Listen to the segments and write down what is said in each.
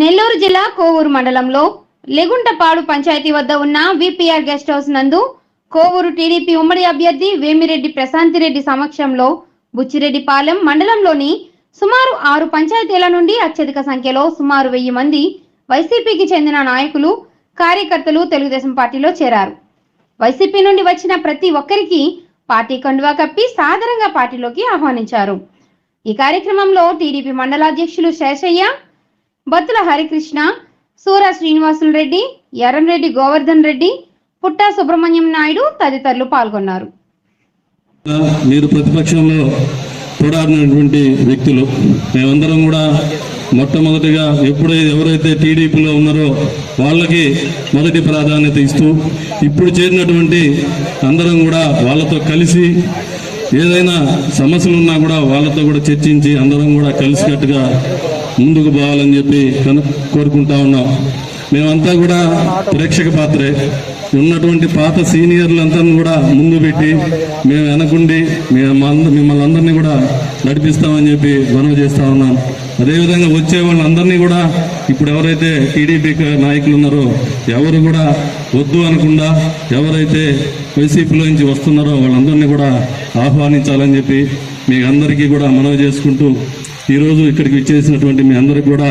నెల్లూరు జిల్లా కోవూరు మండలంలో లెగుంటపాడు పంచాయతీ వద్ద ఉన్న విపిఆర్ గెస్ట్ హౌస్ నందు కోవూరు టీడీపీ ఉమ్మడి అభ్యర్థి వేమిరెడ్డి ప్రశాంతిరెడ్డి సమక్షంలో బుచ్చిరెడ్డిపాలెం మండలంలోని సుమారు ఆరు పంచాయతీల నుండి అత్యధిక సంఖ్యలో సుమారు వెయ్యి మంది వైసీపీకి చెందిన నాయకులు కార్యకర్తలు తెలుగుదేశం పార్టీలో చేరారు. వైసీపీ నుండి వచ్చిన ప్రతి ఒక్కరికి పార్టీ కండువా కప్పి సాధారణంగా పార్టీలోకి ఆహ్వానించారు. ఈ కార్యక్రమంలో టీడీపీ మండలాధ్యక్షులు శేషయ్య బత్తుల హరికృష్ణ సూర శ్రీనివాసులు రెడ్డి ఎర్రంరెడ్డి గోవర్ధన్ రెడ్డి పుట్టా సుబ్రహ్మణ్యం నాయుడు తదితరులు పాల్గొన్నారు. మీరు ప్రతిపక్షంలో పోరాడినటువంటి వ్యక్తులు మేమందరం కూడా మొట్టమొదటిగా ఎప్పుడైతే ఎవరైతే టీడీపీలో ఉన్నారో వాళ్ళకి మొదటి ప్రాధాన్యత ఇస్తూ ఇప్పుడు చేరినటువంటి అందరం కూడా వాళ్ళతో కలిసి ఏదైనా సమస్యలు ఉన్నా కూడా వాళ్ళతో కూడా చర్చించి అందరం కూడా కలిసికట్టుగా ముందుకు పోవాలని చెప్పి కోరుకుంటా ఉన్నాం. మేమంతా కూడా ప్రేక్షక పాత్రే. ఉన్నటువంటి పాత సీనియర్లంతా కూడా ముందు పెట్టి మేము వెనకుండి మేము మిమ్మల్ని అందరినీ కూడా నడిపిస్తామని చెప్పి మనవి చేస్తా ఉన్నాం. అదేవిధంగా వచ్చే వాళ్ళందరినీ కూడా ఇప్పుడు ఎవరైతే టీడీపీ నాయకులు ఉన్నారో ఎవరు కూడా వద్దు అనకుండా ఎవరైతే వైసీపీలో నుంచి వస్తున్నారో వాళ్ళందరినీ కూడా ఆహ్వానించాలని చెప్పి మీ అందరికీ కూడా మనవి చేసుకుంటూ ఈరోజు ఇక్కడికి ఇచ్చేసినటువంటి మీ అందరికి కూడా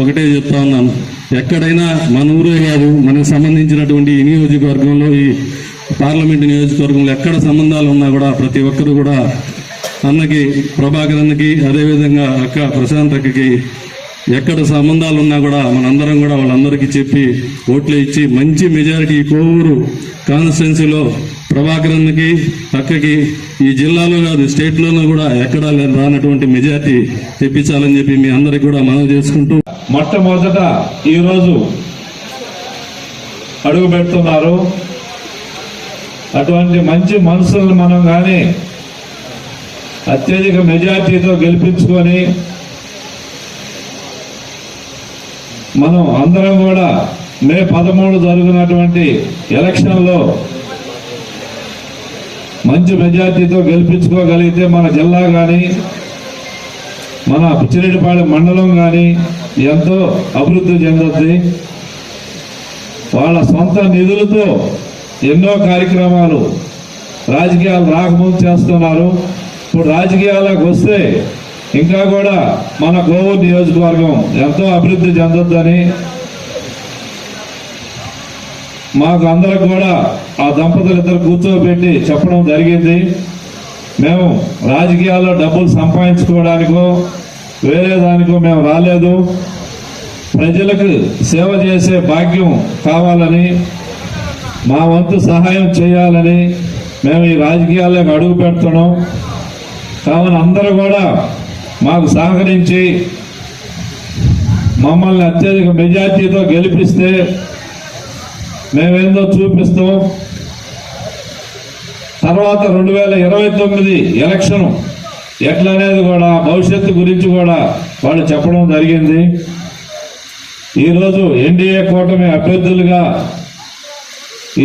ఒకటే చెప్తా ఉన్నాను. ఎక్కడైనా మన ఊరే కాదు మనకు సంబంధించినటువంటి ఈ నియోజకవర్గంలో ఈ పార్లమెంట్ నియోజకవర్గంలో ఎక్కడ సంబంధాలు ఉన్నా కూడా ప్రతి ఒక్కరు కూడా అన్నకి ప్రభాకర్ అన్నకి అదేవిధంగా అక్క ప్రశాంత్ అక్కకి ఎక్కడ సంబంధాలు ఉన్నా కూడా మనందరం కూడా వాళ్ళందరికీ చెప్పి ఓట్లు ఇచ్చి మంచి మెజారిటీ కోవూరు కాన్స్టిట్యున్సీలో ప్రభాకరన్కి అక్కకి ఈ జిల్లాలో కాదు స్టేట్లోనూ కూడా ఎక్కడా రానటువంటి మెజార్టీ తెప్పించాలని చెప్పి మీ అందరికి కూడా మనవి చేసుకుంటూ మొట్టమొదట ఈరోజు అడుగు పెడుతున్నారు. అటువంటి మంచి మనసులను మనం కానీ అత్యధిక మెజార్టీతో గెలిపించుకొని మనం అందరం కూడా మే పదమూడు జరుగుతున్నటువంటి ఎలక్షన్లో మంచి మెజార్టీతో గెలిపించుకోగలిగితే మన జిల్లా కానీ మన పిచ్చిరెడ్డిపాళెం మండలం కానీ ఎంతో అభివృద్ధి చెందుద్ది. వాళ్ళ సొంత నిధులతో ఎన్నో కార్యక్రమాలు రాజకీయాలు రాకముందు చేస్తున్నారు. ఇప్పుడు రాజకీయాలకు వస్తే ఇంకా కూడా మన కోవూరు నియోజకవర్గం ఎంతో అభివృద్ధి చెందొద్దని మాకు అందరికి కూడా ఆ దంపతులు ఇద్దరు కూర్చోబెట్టి చెప్పడం జరిగింది. మేము రాజకీయాల్లో డబ్బులు సంపాదించుకోవడానికో వేరే దానికో మేము రాలేదు. ప్రజలకు సేవ చేసే భాగ్యం కావాలని మా వంతు సహాయం చేయాలని మేము ఈ రాజకీయాల్లోకి అడుగు పెడుతున్నాం. కావున అందరూ కూడా మాకు సహకరించి మమ్మల్ని అత్యధిక మెజార్టీతో గెలిపిస్తే మేమేందో చూపిస్తాం. తర్వాత రెండు వేల ఇరవై తొమ్మిది ఎలక్షన్. ఎట్లనేది కూడా భవిష్యత్తు గురించి కూడా వాళ్ళు చెప్పడం జరిగింది. ఈరోజు ఎన్డీఏ కూటమి అభ్యర్థులుగా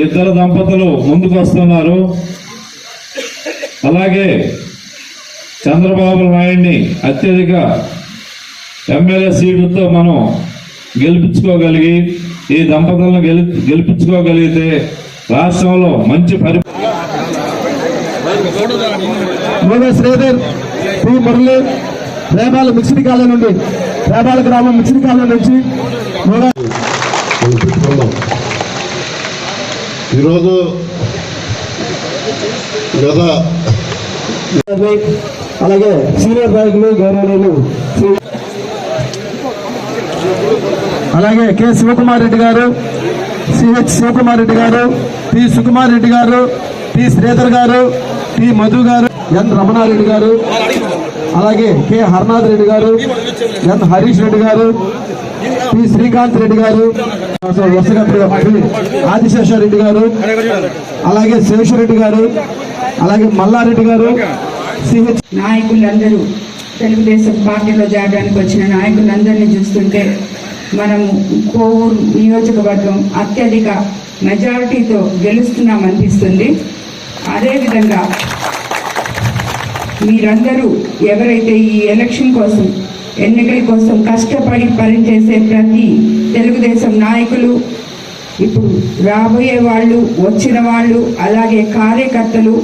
ఇద్దరు దంపతులు ముందుకు వస్తున్నారు అలాగే చంద్రబాబు నాయుడిని అత్యధిక ఎమ్మెల్యే సీటుతో మనం గెలిపించుకోగలిగి ఈ దంపతులను గెలి గెలిపించుకోగలిగితే రాష్ట్రంలో మంచి పరి శ్రీధర్ పి మురళి మిక్సిడి నుండి రేపాల గ్రామం మిక్సిడి కాలనీ నుంచి ఈరోజు గత అలాగే సీనియర్ నాయకులు గౌరవనీయులు అలాగే కె శివకుమార్ రెడ్డి గారు సిహెచ్ శివకుమార్ రెడ్డి గారు పి సుకుమార్ రెడ్డి గారు పి శ్రీధర్ గారు పి మధు గారు ఎన్ రమణారెడ్డి గారు అలాగే కె హర్నాథ్ రెడ్డి గారు ఎన్ హరీష్ రెడ్డి గారు పి శ్రీకాంత్ రెడ్డి గారు వరుసగా ఆదిశేషర్ రెడ్డి గారు అలాగే శేషరెడ్డి గారు అలాగే మల్లారెడ్డి గారు సిహెచ్ నాయకులందరూ తెలుగుదేశం పార్టీలో చేరడానికి వచ్చిన నాయకులందరినీ చూస్తుంటే మనము కోవూరు నియోజకవర్గం అత్యధిక మెజారిటీతో గెలుస్తున్నాం అనిపిస్తుంది అదేవిధంగా మీరందరూ ఎవరైతే ఈ ఎలక్షన్ కోసం ఎన్నికల కోసం కష్టపడి పనిచేసే ప్రతి తెలుగుదేశం నాయకులు ఇప్పుడు రాబోయే వాళ్ళు వచ్చిన వాళ్ళు అలాగే కార్యకర్తలు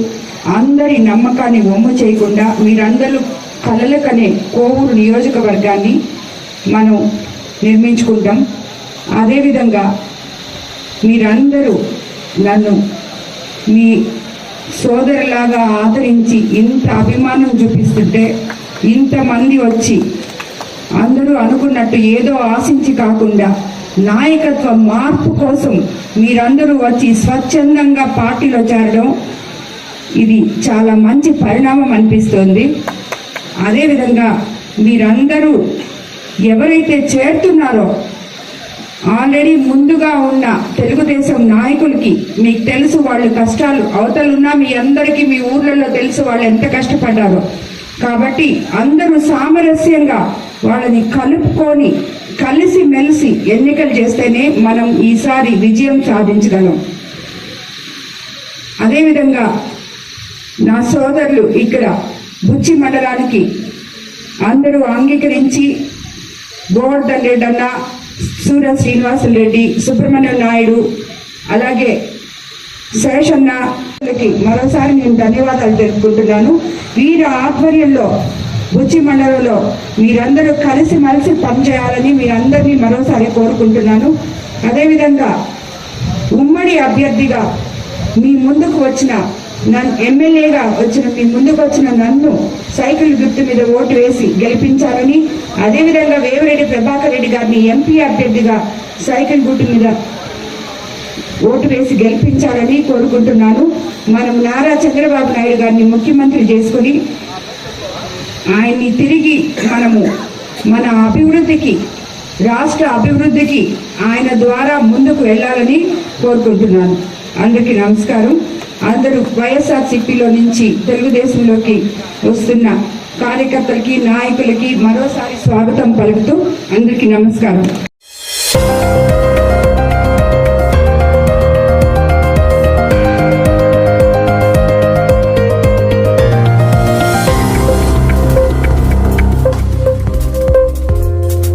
అందరి నమ్మకాన్ని ఒమ్ము చేయకుండా మీరందరూ కలలకనే కోవూరు నియోజకవర్గాన్ని మనం నిర్మించుకుంటాం. అదేవిధంగా మీరందరూ నన్ను మీ సోదరులాగా ఆదరించి ఇంత అభిమానం చూపిస్తుంటే ఇంతమంది వచ్చి అందరూ అనుకున్నట్టు ఏదో ఆశించి కాకుండా నాయకత్వ మార్పు కోసం మీరందరూ వచ్చి స్వచ్ఛందంగా పార్టీలో చేరడం ఇది చాలా మంచి పరిణామం అనిపిస్తోంది. అదేవిధంగా మీరందరూ ఎవరైతే చేరుతున్నారో ఆల్రెడీ ముందుగా ఉన్న తెలుగుదేశం నాయకులకి మీకు తెలుసు వాళ్ళు కష్టాలు అవతలున్నా మీ అందరికీ మీ ఊర్లలో తెలుసు వాళ్ళు ఎంత కష్టపడ్డారో. కాబట్టి అందరూ సామరస్యంగా వాళ్ళని కలుపుకొని కలిసి మెలిసి ఎన్నికలు చేస్తేనే మనం ఈసారి విజయం సాధించగలం. అదేవిధంగా నా సోదరులు ఇక్కడ బుచ్చి మండలానికి అందరూ అంగీకరించి గోవర్ధన్ రెడ్డి అన్న సూర్య శ్రీనివాసులు రెడ్డి సుబ్రహ్మణ్యం నాయుడు అలాగే శేషన్నకి మరోసారి నేను ధన్యవాదాలు తెలుపుకుంటున్నాను. వీరి ఆధ్వర్యంలో బుచ్చి మండలంలో మీరందరూ కలిసి మలిసి పనిచేయాలని మీరందరినీ మరోసారి కోరుకుంటున్నాను. అదేవిధంగా ఉమ్మడి అభ్యర్థిగా మీ ముందుకు వచ్చిన నన్ను ఎమ్మెల్యేగా వచ్చిన మీ ముందుకు వచ్చిన నన్ను సైకిల్ గుర్తు మీద ఓటు వేసి గెలిపించాలని అదేవిధంగా వేవరెడ్డి ప్రభాకర్ రెడ్డి గారిని ఎంపీ అభ్యర్థిగా సైకిల్ గుర్తు మీద ఓటు వేసి గెలిపించాలని కోరుకుంటున్నాను. మనం నారా చంద్రబాబు నాయుడు గారిని ముఖ్యమంత్రి చేసుకుని ఆయన్ని తిరిగి మనము మన అభివృద్ధికి రాష్ట్ర అభివృద్ధికి ఆయన ద్వారా ముందుకు వెళ్ళాలని కోరుకుంటున్నాను. అందరికీ నమస్కారం. అందరూ వైఎస్ఆర్సీపీలో నుంచి తెలుగుదేశంలోకి వస్తున్న కార్యకర్తలకి నాయకులకి మరోసారి స్వాగతం పలుకుతూ అందరికీ నమస్కారం.